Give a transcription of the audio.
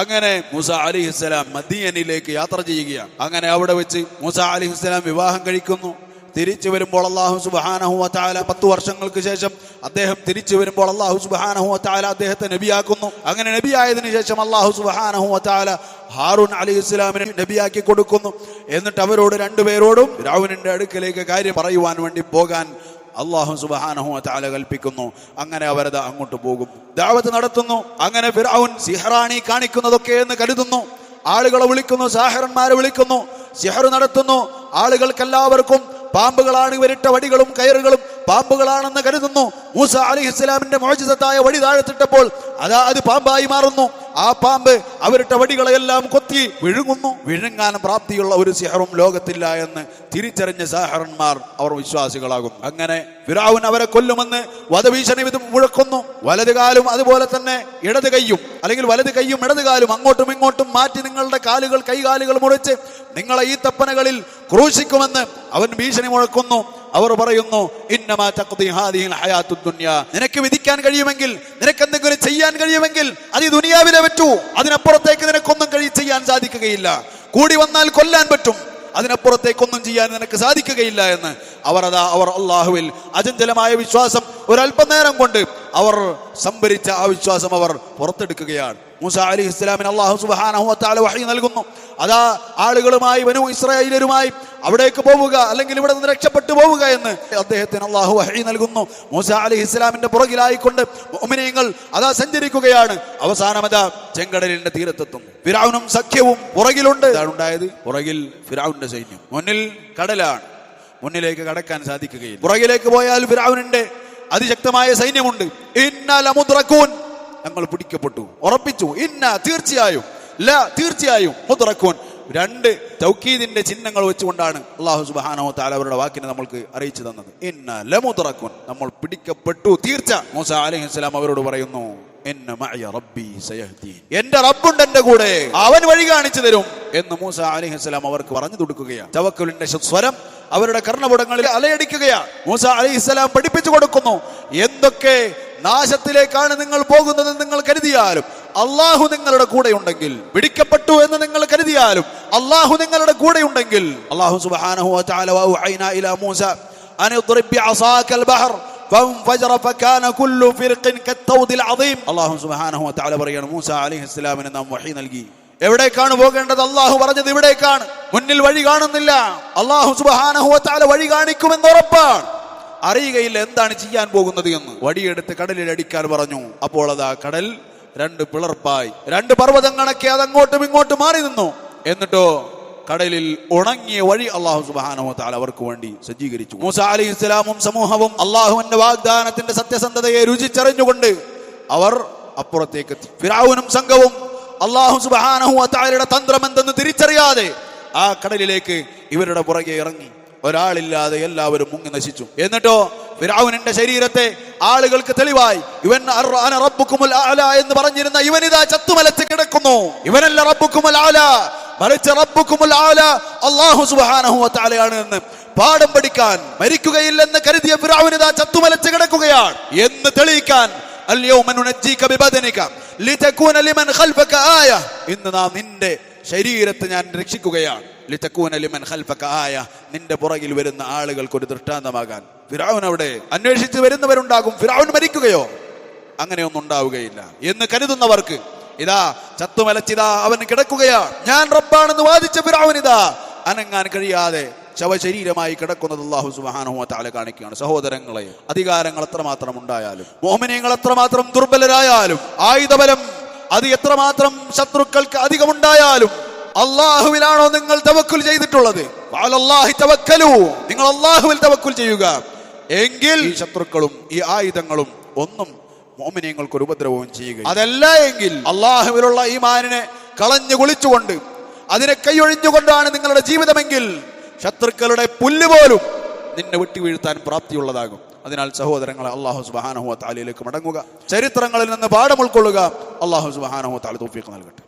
അങ്ങനെ മൂസ അലിഹിസ്സലാം മദീനിലേക്ക് യാത്ര ചെയ്യുകയാണ്. അങ്ങനെ അവിടെ വെച്ച് മൂസ അലിഹിസ്സലാം വിവാഹം കഴിക്കുന്നു. തിരിച്ചു വരുമ്പോൾ അള്ളാഹു സുബാനഹു താല പത്ത് വർഷങ്ങൾക്ക് ശേഷം അദ്ദേഹം തിരിച്ചു വരുമ്പോൾ അള്ളാഹു സുബാനഹു താല അദ്ദേഹത്തെ നബിയാക്കുന്നു. അങ്ങനെ നബിയായതിനു ശേഷം അള്ളാഹു സുബാനഹു താല ഹാറൂൻ അലി ഇസ്ലാമിനെ നബിയാക്കി കൊടുക്കുന്നു. എന്നിട്ട് അവരോട് രണ്ടുപേരോടും രാഹുലിന്റെ അടുക്കലേക്ക് കാര്യം പറയുവാൻ വേണ്ടി പോകാൻ അള്ളാഹു സുബാനഹു താല കൽപ്പിക്കുന്നു. അങ്ങനെ അവരത് അങ്ങോട്ട് പോകും. ദാവത്ത് നടത്തുന്നു. അങ്ങനെ ഫിറൌൻ സിഹറാണി കാണിക്കുന്നതൊക്കെ എന്ന് കരുതുന്നു. ആളുകളെ വിളിക്കുന്നു സാഹറന്മാരെ വിളിക്കുന്നു സിഹർ നടത്തുന്നു. ആളുകൾക്കെല്ലാവർക്കും പാമ്പുകളാണ് ഇവരിട്ട വടികളും കയറുകളും പാമ്പുകളാണെന്ന് കരുതുന്നു. മൂസ അലി ഇസ്ലാമിന്റെ മോചിതത്തായ വടി താഴത്തിട്ടപ്പോൾ അതാ അത് പാമ്പായി മാറുന്നു. ആ പാമ്പ് അവരുടെ വടികളെല്ലാം കൊത്തി വിഴുങ്ങുന്നു. വിഴുങ്ങാൻ പ്രാപ്തിയുള്ള ഒരു സിഹറും ലോകത്തില്ല എന്ന് തിരിച്ചറിഞ്ഞ സഹറന്മാർ അവർ വിശ്വാസികളാകും. അങ്ങനെ ഫിറാവുൻ അവരെ കൊല്ലുമെന്ന് വധഭീഷണി ഇത് മുഴക്കുന്നു. വലത് കാലും അതുപോലെ തന്നെ ഇടത് കൈയും അല്ലെങ്കിൽ വലത് കൈയും ഇടത് കാലും അങ്ങോട്ടും ഇങ്ങോട്ടും മാറ്റി നിങ്ങളുടെ കാലുകൾ കൈകാലുകൾ മുറിച്ച് നിങ്ങളെ ഈ തപ്പനകളിൽ ക്രൂശിക്കുമെന്ന് അവൻ ഭീഷണി മുഴക്കുന്നു. അവർ പറയുന്നു നിനക്ക് വിധിക്കാൻ കഴിയുമെങ്കിൽ നിനക്ക് എന്തെങ്കിലും ചെയ്യാൻ കഴിയുമെങ്കിൽ അത് ഈ ദുനിയാവിലെ പറ്റൂ. അതിനപ്പുറത്തേക്ക് നിനക്കൊന്നും കഴി ചെയ്യാൻ സാധിക്കുകയില്ല. കൂടി വന്നാൽ കൊല്ലാൻ പറ്റും. അതിനപ്പുറത്തേക്കൊന്നും ചെയ്യാൻ നിനക്ക് സാധിക്കുകയില്ല എന്ന്. അവർ അതാ അവർ അള്ളാഹുവിൽ അചഞ്ചലമായ വിശ്വാസം ഒരല്പനേരം കൊണ്ട് അവർ സംഭരിച്ച ആ വിശ്വാസം അവർ പുറത്തെടുക്കുകയാണ്. മൂസ അലി ഇസ്ലാമിന് അള്ളാഹു സുബാനഹുത്താല വഹി നൽകുന്നു. അതാ ആളുകളുമായി വനു ഇസ്രായേലരുമായി അവിടേക്ക് പോവുക അല്ലെങ്കിൽ ഇവിടെ നിന്ന് രക്ഷപ്പെട്ടു പോവുക എന്ന് അദ്ദേഹത്തിന് അള്ളാഹു വഹി നൽകുന്നു. മൂസ അലി ഇസ്ലാമിന്റെ പുറകിലായിക്കൊണ്ട് ഒമിനിയങ്ങൾ അതാ സഞ്ചരിക്കുകയാണ്. അവസാനം അതാ ചെങ്കടലിന്റെ തീരത്തെത്തുന്നു. ഫിറാവുനും സഖ്യവും പുറകിലുണ്ട്. ഉണ്ടായത്? പുറകിൽ ഫിറാവുന്റെ സൈന്യം. മുന്നിൽ കടലാണ്. മുന്നിലേക്ക് കടക്കാൻ സാധിക്കുകയില്ല. പുറകിലേക്ക് പോയാൽ ഫിറാവുനിന്റെ അതിശക്തമായ സൈന്യമുണ്ട്. ഇന്നലമുദ്രക്കൂൻ ഞങ്ങൾ പിടിക്കപ്പെട്ടു. ഉറപ്പിച്ചു. ഇന്ന തീർച്ചയായും. ല തീർച്ചയായും. മുതറക്കോൻ രണ്ട് തൗക്കീദിന്റെ ചിഹ്നങ്ങൾ വെച്ചുകൊണ്ടാണ് അള്ളാഹു സുബാനോ താല അവരുടെ വാക്കിനെ നമ്മൾക്ക് അറിയിച്ചു തന്നത്. ഇന്ന ലമുദ്രക്കൂൻ നമ്മൾ പിടിക്കപ്പെട്ടു. തീർച്ച. മൂസ അലൈഹിസ്സലാം അവരോട് പറയുന്നു. എന്റെ റബ്ബുണ്ട് എന്റെ കൂടെ. അവൻ വഴി കാണിച്ചു തരും എന്ന് മൂസ അലിഹിസ്ലാം അവർക്ക് പറഞ്ഞു കൊടുക്കുകയാണ്. തവക്കുലിന്റെ സ്വരം അവരുടെ കർണപുടങ്ങളിൽ അലയടിക്കുകയാണ്. മൂസ അലിഹിസ്സലാം പഠിപ്പിച്ചു കൊടുക്കുന്നു. എന്തൊക്കെ നാശത്തിലേക്കാണ് നിങ്ങൾ പോകുന്നത് നിങ്ങൾ കരുതിയാലും അള്ളാഹു നിങ്ങളുടെ കൂടെ ഉണ്ടെങ്കിൽ പിടിക്കപ്പെട്ടു എന്ന് നിങ്ങൾ കരുതിയാലും അള്ളാഹു നിങ്ങളുടെ കൂടെ ഉണ്ടെങ്കിൽ മൂസ നാം എവിടേക്കാണ് പോകേണ്ടത്? അള്ളാഹു പറഞ്ഞത് ഇവിടേക്കാണ്. മുന്നിൽ വഴി കാണുന്നില്ല. അള്ളാഹു സുബാനഹുവത്താല വഴി കാണിക്കുമെന്ന് ഉറപ്പാണ്. അറിയുകയില്ല എന്താണ് ചെയ്യാൻ പോകുന്നത് എന്ന്. വടിയെടുത്ത് കടലിൽ അടിക്കാൻ പറഞ്ഞു. അപ്പോൾ അതാ കടൽ രണ്ട് പിളർപ്പായി. രണ്ട് പർവതം കണക്കെ അതങ്ങോട്ടും ഇങ്ങോട്ടും മാറി നിന്നു. എന്നിട്ടോ കടലിൽ ഉണങ്ങിയ വഴി അള്ളാഹു സുബാനോ താൽ അവർക്ക് വേണ്ടി സജ്ജീകരിച്ചു. മൂസ അലി ഇസ്ലാമും സമൂഹവും അള്ളാഹുവിന്റെ വാഗ്ദാനത്തിന്റെ സത്യസന്ധതയെ രുചിച്ചറിഞ്ഞുകൊണ്ട് അവർ അപ്പുറത്തേക്ക് എത്തി. ഫിറാവുനും സംഘവും അള്ളാഹു സുബാനഹു താലയുടെ തന്ത്രം എന്തെന്ന് തിരിച്ചറിയാതെ ആ കടലിലേക്ക് ഇവരുടെ പുറകെ ഇറങ്ങി. ഒരാളില്ലാതെ എല്ലാവരും മുങ്ങി നശിച്ചു. എന്നിട്ടോ ഫിറാവുനിന്റെ ശരീരത്തെ ആളുകൾക്ക് തെളിവായി. ഇവൻ റബ്ബുക്കുമുൽ ആല എന്ന് പറഞ്ഞിരുന്ന ഇവനിതാ ചത്തുമലച്ച് കിടക്കുന്നു. ഇവനല്ല റബ്ബുക്കുമുൽ ആല. മറിച്ച് റബ്ബുക്കുമുൽ ആല അള്ളാഹു സുബാനഹു താലയാണ് എന്ന് പാഠം പഠിക്കാൻ മരിക്കുകയില്ലെന്ന് കരുതിയ ഫിറാവുനിതാ ചത്തുമലച്ച് കിടക്കുകയാണ്. എന്ന് തെളിയിക്കാൻ അല്യോമൻ ഇന്ന് നാം നിന്റെ ശരീരത്തെ ഞാൻ രക്ഷിക്കുകയാണ്. ലിതക്കൂന ലിമൻ ഖൽഫക ആയ നിന്റെ പുറകിൽ വരുന്ന ആളുകൾക്ക് ഒരു ദൃഷ്ടാന്തമാകാൻ. ഫിറാവൻ അവിടെ അന്വേഷിച്ച് വരുന്നവരുണ്ടാകും. ഫിറാവൻ മരിക്കുകയോ? അങ്ങനെയൊന്നും ഉണ്ടാവുകയില്ല. എന്ന് കരുതുന്നവർക്ക് ഇതാ ചത്തുമലച്ചിതാ അവൻ കിടക്കുകയാ. ഞാൻ റബ്ബാണെന്ന് വാദിച്ച ഫിറാവൻ ഇതാ. അനങ്ങാൻ കഴിയാതെ ശവശരീരമായി കിടക്കുന്നത് അള്ളാഹു തആല കാണിക്കുകയാണ്. സഹോദരങ്ങളെ അധികാരങ്ങൾ എത്രമാത്രം ഉണ്ടായാലും മോഹനങ്ങൾ എത്രമാത്രം ദുർബലരായാലും ആയുധബലം അത് എത്രമാത്രം ശത്രുക്കൾക്ക് അധികമുണ്ടായാലും അള്ളാഹുവിലാണോ നിങ്ങൾ തവക്കുൽ ചെയ്തിട്ടുള്ളത്? നിങ്ങൾ അള്ളാഹുവിൽ തവക്കുൽ ചെയ്യുക. എങ്കിൽ ഈ ശത്രുക്കളും ഈ ആയുധങ്ങളും ഒന്നും മോമിനിയങ്ങൾക്ക് ഒരു ഉപദ്രവവും ചെയ്യുക അതല്ല എങ്കിൽ അള്ളാഹുവിലുള്ള ഈ മാനിനെ കളഞ്ഞു കുളിച്ചുകൊണ്ട് അതിനെ കൈയൊഴിഞ്ഞുകൊണ്ടാണ് നിങ്ങളുടെ ജീവിതമെങ്കിൽ ശത്രുക്കളുടെ പുല്ല് പോലും നിന്നെ വിട്ടുവീഴ്ത്താൻ പ്രാപ്തിയുള്ളതാകും. അതിനാൽ സഹോദരങ്ങളെ അള്ളാഹു സുബാനഹു താലിയിലേക്ക് മടങ്ങുക. ചരിത്രങ്ങളിൽ നിന്ന് പാഠം ഉൾക്കൊള്ളുക. അള്ളാഹു സുബാനഹു താലി തോഫിക്ക് നൽകട്ടെ.